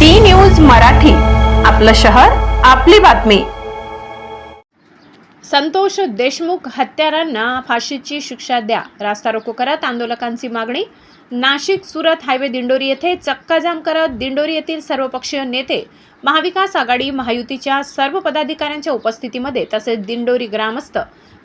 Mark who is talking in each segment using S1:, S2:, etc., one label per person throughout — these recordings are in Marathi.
S1: D news Marathi. आपलं शहर आपली बातमी. संतोष देशमुख हत्यारांना फाशीची शिक्षा द्या. रास्ता रोको करत आंदोलकांची मागणी. नाशिक सुरत हायवे दिंडोरी येथे चक्काजाम करत दिंडोरी येथील सर्वपक्षीय नेते महाविकास आघाडी महायुतीच्या सर्व पदाधिकाऱ्यांच्या उपस्थितीमध्ये तसेच दिंडोरी ग्रामस्थ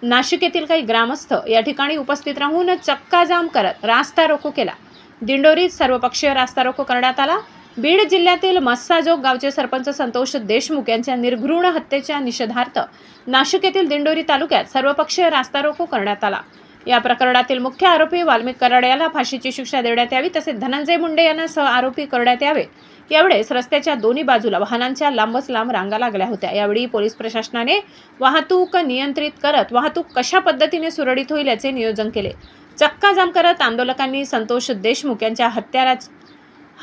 S1: नाशिक येथील काही ग्रामस्थ या ठिकाणी उपस्थित राहून चक्काजाम करत रास्ता रोको केला. दिंडोरीत सर्वपक्षीय रास्ता रोको करण्यात आला. बीड जिल्ह्यातील मस्साजोग गावचे सरपंच संतोष देशमुख यांच्या निर्घृण हत्येच्या निषेधार्थ नाशिक येथील दिंडोरी तालुक्यात सर्वपक्षीय रास्ता रोको करण्यात आला. या प्रकरणातील मुख्य आरोपी वाल्मिक कराड याला फाशीची शिक्षा देण्यात यावी तसेच धनंजय मुंडे यांना सह आरोपी करण्यात यावे. यावेळेस रस्त्याच्या दोन्ही बाजूला वाहनांच्या लांबच लांब रांगा लागल्या होत्या. यावेळी पोलीस प्रशासनाने वाहतूक नियंत्रित करत वाहतूक कशा पद्धतीने सुरळीत होईल याचे नियोजन केले. चक्काजाम करत आंदोलकांनी संतोष देशमुख यांच्या हत्यारा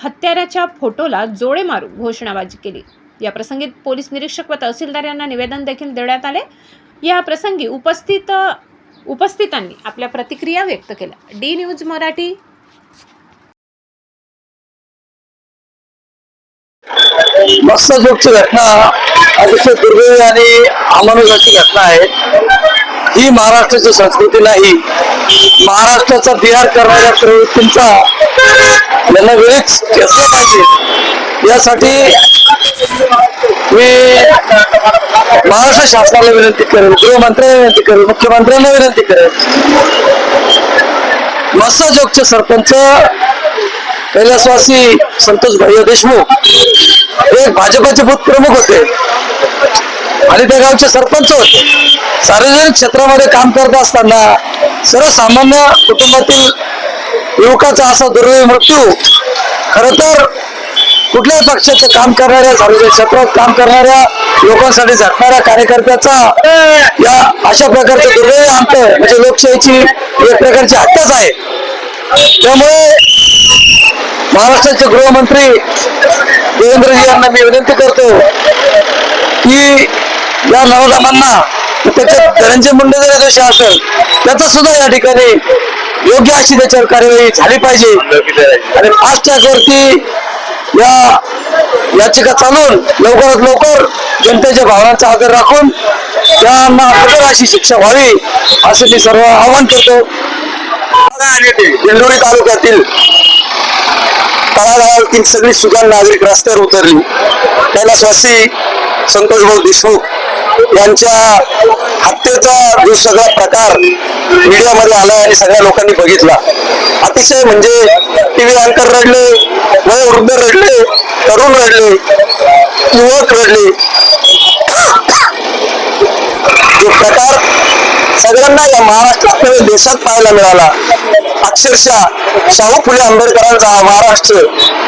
S1: हत्याराच्या फोटोला जोडे मारून घोषणाबाजी केली. या प्रसंगी पोलीस निरीक्षक व तहसीलदार यांना निवेदन देखील देण्यात आले. या प्रसंगी उपस्थित उपस्थितांनी आपल्या प्रतिक्रिया व्यक्त केल्या. D news Marathi.
S2: मत्स्यजोगची घटना अतिशय दुर्दैवी आणि अमानुषाची घटना आहे. ही महाराष्ट्राची संस्कृती नाही. महाराष्ट्राचा बिहार करणाऱ्या प्रवृत्तींचा त्यांना वेळीच घेतला पाहिजे यासाठी मी महाराष्ट्र शासनाला विनंती करेन गृहमंत्र्यांना विनंती करेन मुख्यमंत्र्यांना विनंती करेन. चौकचे सरपंच कैलासवासी संतोष भैया देशमुख हे भाजपाचे भूत प्रमुख होते. आणि त्या गावचे सरपंच होते. सार्वजनिक क्षेत्रामध्ये काम करत असताना सर्वसामान्य कुटुंबातील युवकाचा असा दुर्दैवी मृत्यू. खर तर कुठल्याही पक्षाचे काम करणाऱ्या सार्वजनिक क्षेत्रात काम करणाऱ्या लोकांसाठी झटणाऱ्या कार्यकर्त्याचा या अशा प्रकारचं दुर्दैवी अंत म्हणजे लोकशाहीची एक प्रकारची हत्याच आहे. त्यामुळे महाराष्ट्राचे गृहमंत्री देवेंद्रजी यांना मी विनंती करतो की या नवजामांना त्याच्यात धनंजय मुंडे जरी दोषी असेल त्याचं सुद्धा या ठिकाणी योग्य अशी त्याच्यावर कार्यवाही झाली पाहिजे. आणि फास्ट ट्रॅक वरती या याचिका चालून लवकरात लवकर जनतेच्या भावनांचा आदर राखून त्यांना कठोर अशी शिक्षा व्हावी असं मी सर्व आवाहन करतो. दिंडोरी तालुक्यातील तळागाळातील सगळी सुजाण नागरिक रस्त्यावर उतरली. कैलासवासी संतोष भाऊ देशमुख यांच्या हत्येचा जो सगळा प्रकार मीडियामध्ये आला आणि सगळ्या लोकांनी बघितला. अतिशय म्हणजे टीव्ही अँकर रडले वयोवृद्ध रडले तरुण रडले युवक रडले. जो प्रकार सगळ्यांना या महाराष्ट्रात नव्हे देशात पाहायला मिळाला. अक्षरशः शाहू फुले आंबेडकरांचा हा महाराष्ट्र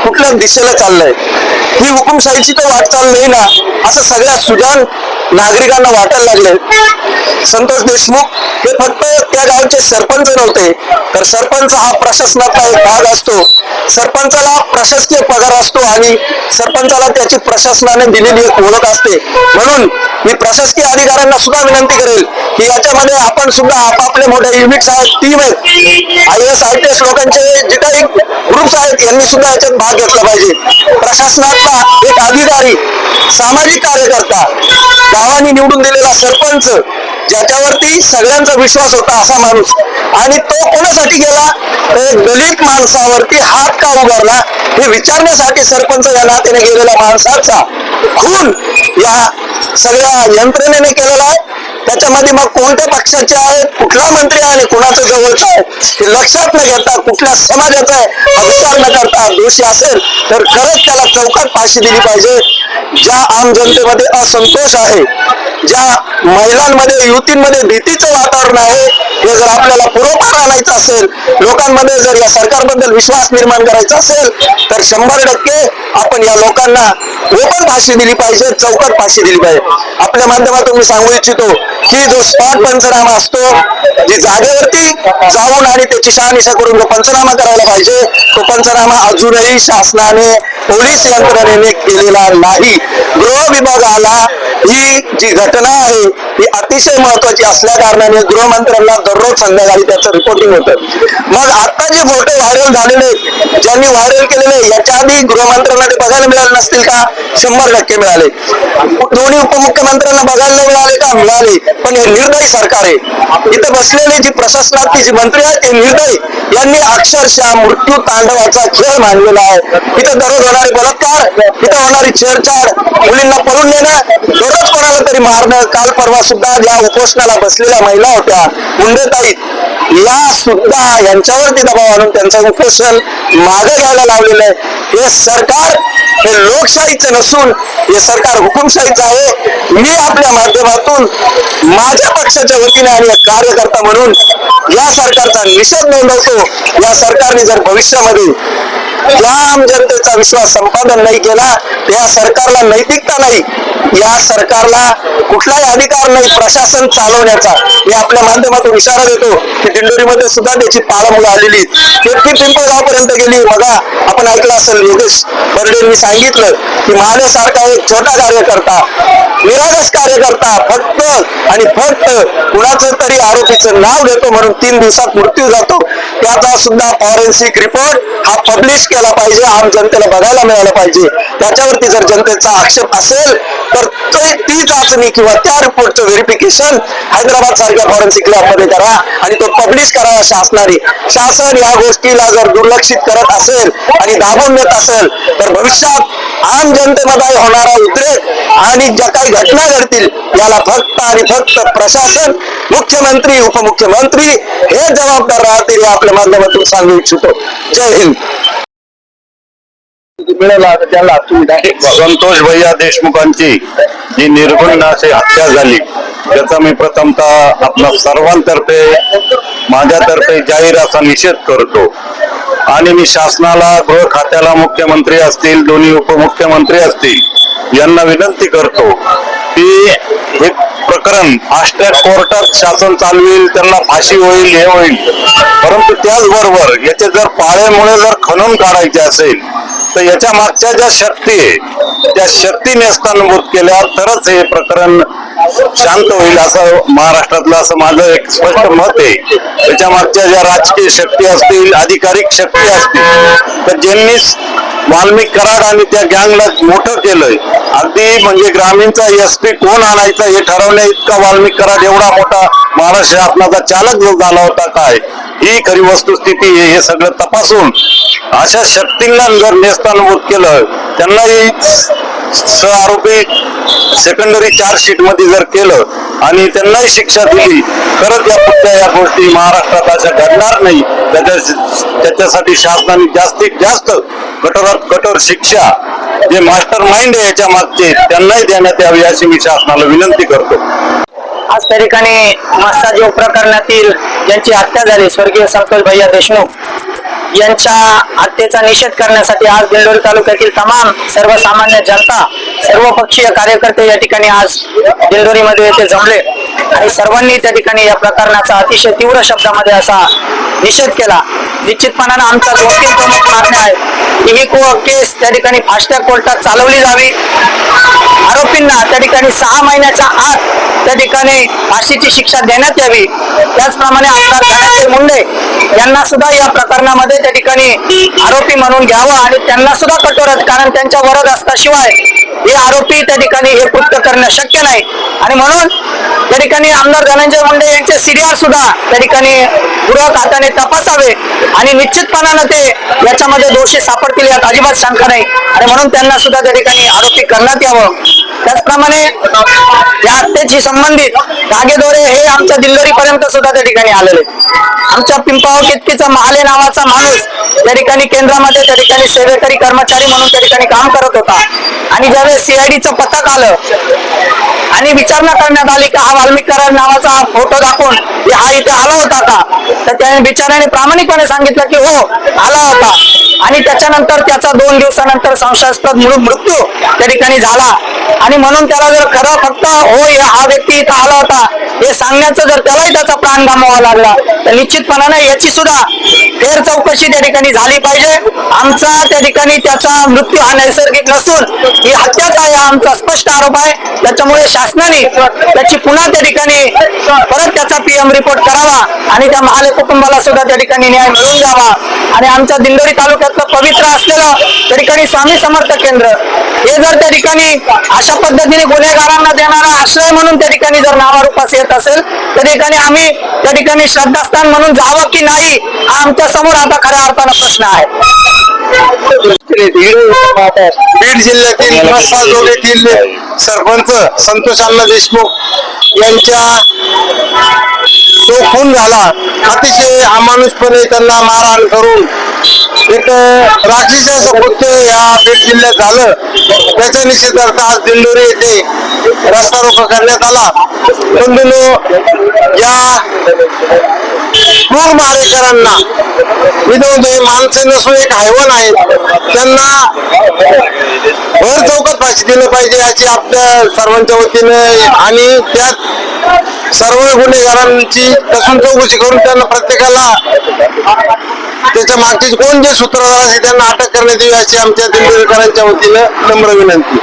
S2: कुठल्या दिशेला चाललाय. ही हुकुमशाहीची तर वाटचाल नाही ना असं सगळ्या सुजान नागरिकांना वाटायला लागले संतोष देशमुख हे फक्त त्या गावचे सरपंच नव्हते तर सरपंच हा प्रशासनाचा एक भाग असतो. सरपंचाला प्रशासकीय पगार असतो आणि सरपंचाला त्याची प्रशासनाने दिलेली एक ओळख असते. म्हणून मी प्रशासकीय अधिकाऱ्यांना सुद्धा विनंती करेल की याच्यामध्ये आपण सुद्धा आपापले मोठे युनिट्स आहेत टीम आहेत. I S I P S लोकांचे जे काही ग्रुप्स आहेत यांनी सुद्धा याच्यात भाग घेतला पाहिजे. प्रशासनाचा एक अधिकारी सामाजिक कार्यकर्ता गावाने निवडून दिलेला सरपंच ज्याच्यावरती सगळ्यांचा विश्वास होता असा माणूस. आणि तो कोणासाठी गेला. तर एक दलित माणसावरती हात का उभारला हे विचारण्यासाठी सरपंच या नात्याने गेलेल्या माणसाचा. खून या सगळ्या यंत्रणेने केलेला आहे. त्याच्यामध्ये मग कोणत्या पक्षाचे आहेत कुठला मंत्री आहे आणि कुणाचं जवळचा आहे हे लक्षात न घेता कुठल्या समाजाचा आहे हा विचार न करता दोषी असेल तर खरंच त्याला चौकट फाशी दिली पाहिजे. ज्या आम जनतेमध्ये असंतोष आहे ज्या महिलांमध्ये युतींमध्ये भीतीचं वातावरण आहे हे जर आपल्याला पुरोपार आणायचं असेल लोकांमध्ये जर या सरकारबद्दल विश्वास निर्माण करायचा असेल तर शंभर टक्के आपण या लोकांना ओपन फाशी दिली पाहिजे चौकट फाशी दिली पाहिजे. आपल्या माध्यमातून मी सांगू इच्छितो ही जो स्पॉट पंचनामा असतो जी जागेवरती जाऊन आणि त्याची शहानिशा करून जो पंचनामा करायला पाहिजे. तो पंचनामा अजूनही शासनाने पोलीस यंत्रणेने केलेला नाही. गृह विभागाला ही जी घटना आहे ही अतिशय महत्वाची असल्या कारणाने गृहमंत्र्यांना दररोज संध्याकाळी त्याचं रिपोर्टिंग होतं. मग आता जे फोटो व्हायरल झालेले ज्यांनी व्हायरल केलेले याच्या आधी गृहमंत्र्यांना ते बघायला मिळाले नसतील का? शंभर टक्के मिळाले. दोन्ही उपमुख्यमंत्र्यांना बघायला मिळाले का? मिळाले. पण हे निर्दयी सरकार आहे. इथं बसलेले म्हणजे जी प्रशासनात जी मंत्री आहेत ते निर्दयी. यांनी अक्षरशः मृत्यू तांडवाचा खेळ मांडलेला आहे. इथं दररोज होणारे बलात्कार इथं होणारी छेडछाड मुलींना पळून नेणं दररोज कोणाला तरी मारणं. काल परवा सुद्धा ज्या उपोषणाला बसलेल्या महिला होत्या मुंडेताई या सुद्धा यांच्यावरती दबाव आणून त्यांचं उपोषण मागे घ्यायला लावलेलं आहे. हे सरकार हे लोकशाहीचं नसून हे सरकार हुकुमशाहीचं आहे. मी आपल्या माध्यमातून माझ्या पक्षाच्या वतीने आणि कार्यकर्ता म्हणून या सरकारचा निषेध नोंदवतो या सरकारने जर भविष्यामध्ये या आम जनतेचा विश्वास संपादन नाही केला त्या सरकारला नैतिकता नाही या सरकारला कुठलाही अधिकार नाही प्रशासन चालवण्याचा. मी आपल्या माध्यमातून इशारा देतो की दिंडोरीमध्ये सुद्धा त्याची पाळमुळं आलेली. तेथी पिंपळगावपर्यंत गेली. बघा आपण ऐकलं असेल योगेश बर्डेंनी सांगितलं की माझ्यासारखा एक छोटा कार्यकर्ता निरागस कार्यकर्ता फक्त आणि फक्त कुणाचं तरी आरोपीचं नाव घेतो म्हणून तीन दिवसात मृत्यू जातो. त्याचा सुद्धा फॉरेन्सिक रिपोर्ट हा पब्लिश केला पाहिजे. आम जनतेला बघायला मिळाला पाहिजे. त्याच्यावरती जर जनतेचा आक्षेप असेल तर ते ती चाचणी किंवा त्या रिपोर्टचं व्हेरिफिकेशन हैदराबाद सारख्या फॉरेन्सिक लॅबमध्ये करा आणि तो पब्लिश करावा शासनाने. शासन या गोष्टीला जर दुर्लक्षित करत असेल आणि दाबून देत असेल तर भविष्यात आम जनतेमध्ये होणारा उद्रेक आणि ज्या काही घटना घडतील याला फक्त आणि फक्त प्रशासन मुख्यमंत्री उपमुख्यमंत्री हे जबाबदार राहतील हे आपल्या माध्यमातून सांगू इच्छितो. जय हिंद. त्याला.
S3: संतोष भैया देशमुखांची जी निर्गुण अशी हत्या झाली त्याचा मी प्रथमतः आपल्या सर्वांतर्फे माझ्यातर्फे जाहीर असा निषेध करतो. आणि मी शासनाला गृह खात्याला मुख्यमंत्री असतील दोन्ही उपमुख्यमंत्री असतील यांना विनंती करतो की हे प्रकरण फास्ट्रॅक कोर्टात शासन चालवेल त्यांना फाशी होईल हे होईल. परंतु त्याचबरोबर याचे जर पाळेमुळे जर खणून काढायचे असेल तर याच्या मागच्या ज्या शक्ती आहे त्या शक्तीने स्थानभूत केल्यावर तरच हे प्रकरण शांत होईल असं महाराष्ट्रातलं असं माझं एक स्पष्ट मत आहे. त्याच्या मागच्या ज्या राजकीय शक्ती असतील अधिकारिक शक्ती असतील तर ज्यांनी वाल्मिक कराड आणि त्या गँगला मोठं केलंय अगदी म्हणजे ग्रामीणचा एस पी कोण आणायचा हे ठरवण्या इतका वाल्मिक कराड एवढा मोठा महाराष्ट्र शासनाचा चालक जो झाला होता काय? ही खरी वस्तुस्थिती आहे हे सगळं तपासून अशा शक्तींना जर नेस्तानुभूत केलं त्यांनाही सह आरोपी सेकंडरी चार्जशीटमध्ये जर केलं आणि त्यांनाही शिक्षा दिली तरच या कुठल्या या गोष्टी महाराष्ट्रात अशा घडणार नाही. त्याच्या त्याच्यासाठी शासनाने जास्तीत जास्त कठोरात कठोर शिक्षा जे मास्टर माइंड आहे याच्या मागचे त्यांनाही देण्यात यावी अशी मी शासनाला विनंती करतो.
S4: आज त्या ठिकाणी मस्ताजोग प्रकरणातील ज्यांची हत्या झाली स्वर्गीय संतोष भैया देशमुख यांच्या हत्येचा निषेध करण्यासाठी आज दिंडोरी तालुक्यातील तमाम सर्वसामान्य जनता सर्व पक्षीय कार्यकर्ते या ठिकाणी आज दिंडोरीमध्ये येथे जमले. आणि सर्वांनी त्या ठिकाणी या प्रकरणाचा अतिशय तीव्र शब्दामध्ये असा निषेध केला. निश्चितपणानं आमच्या दोन तीन प्रमुख मागण्या आहेत की ही केस त्या ठिकाणी फास्टॅग कोर्टात चालवली जावी. आरोपींना त्या ठिकाणी सहा महिन्याच्या आत त्या ठिकाणी फाशीची शिक्षा देण्यात यावी. त्याचप्रमाणे आमदार धनंजय मुंडे यांना सुद्धा या प्रकरणामध्ये त्या ठिकाणी आरोपी म्हणून घ्यावं आणि त्यांना सुद्धा कठोर कारण त्यांच्या वरद असल्याशिवाय हे आरोपी त्या ठिकाणी हे कृत्य करणं शक्य नाही. आणि म्हणून त्या ठिकाणी आमदार धनंजय मुंडे यांचे सीडीआर सुद्धा त्या ठिकाणी गृह खात्याने तपासावे आणि निश्चितपणानं ते याच्यामध्ये दोषी सापडतील यात अजिबात शंका नाही. आणि म्हणून त्यांना सुद्धा त्या ठिकाणी आरोपी करण्यात यावं. त्याचप्रमाणे या हत्येशी संबंधित धागेदोरे हे आमच्या दिल्लरी पर्यंत सुद्धा त्या ठिकाणी आलेले. आमच्या पिंपळाव केतकीचा महाले नावाचा माणूस त्या ठिकाणी केंद्रामध्ये त्या ठिकाणी सेवेकरी कर्मचारी म्हणून त्या ठिकाणी काम करत होता. आणि ज्यावेळेस सीआयडीचं पथक आलं आणि विचारणा करण्यात आली का हा वाल्मिक नावाचा हा फोटो दाखवून हा इथे आला होता का? तर त्याने बिचाऱ्याने प्रामाणिकपणे सांगितलं की हो आला होता. आणि त्याच्यानंतर त्याचा दोन दिवसानंतर संशयास्पद मृ- मृत्यू त्या ठिकाणी झाला. आणि म्हणून त्याला जर खरं फक्त हो या- हा व्यक्ती इथं आला होता हे सांगण्याचं जर त्यालाही त्याचा प्राण गमवावा लागला तर निश्चितपणानं याची सुद्धा फेर चौकशी त्या ठिकाणी झाली पाहिजे. आमचा त्या ठिकाणी त्याचा मृत्यू हा नैसर्गिक नसून ही हत्याच आहे आमचा स्पष्ट आरोप आहे. त्याच्यामुळे शासनाने त्याची पुन्हा त्या ठिकाणी परत त्याचा पीएम रिपोर्ट करावा आणि त्या महाले कुटुंबाला सुद्धा त्या ठिकाणी न्याय मिळवून द्यावा. आणि आमच्या दिंडोरी तालुक्यातलं पवित्र असलेलं त्या ठिकाणी स्वामी समर्थ केंद्र हे जर त्या ठिकाणी अशा पद्धतीने गुन्हेगारांना देणारा आश्रय म्हणून त्या ठिकाणी जर नावारूपास येत असेल त्या ठिकाणी आम्ही त्या ठिकाणी श्रद्धास्थान म्हणून जावं की नाही हा आमच्यासमोर आता खऱ्या अर्थानं प्रश्न आहे.
S5: बीड जिल्ह्यातील मसाजोग सरपंच संतोष अण्णा देशमुख यांच्या तो खून झाला. अतिशय अमानुषपणे त्यांना मारहाण करून एक राक्षसी कृत्य या बीड जिल्ह्यात झालं. त्याच्या निषेधार्थ आज दिंडोरी येथे रस्ता रोको करण्यात आला. बंधूंनो या. क्रूर मारेकरांना. मी तर म्हणतो हे माणसे नसून एक हैवान आहेत त्यांना भर चौकात फाशी दिलं पाहिजे याची आपल्या सर्वांच्या वतीने आणि त्यात सर्व गुन्हेगारांची कसून चौकशी करून त्यांना प्रत्येकाला त्याच्या मागची कोण जे सूत्रधार आहे त्यांना अटक करण्यात येईल अशी आमच्या दिंडोरीकरांच्या वतीनं नम्र विनंती.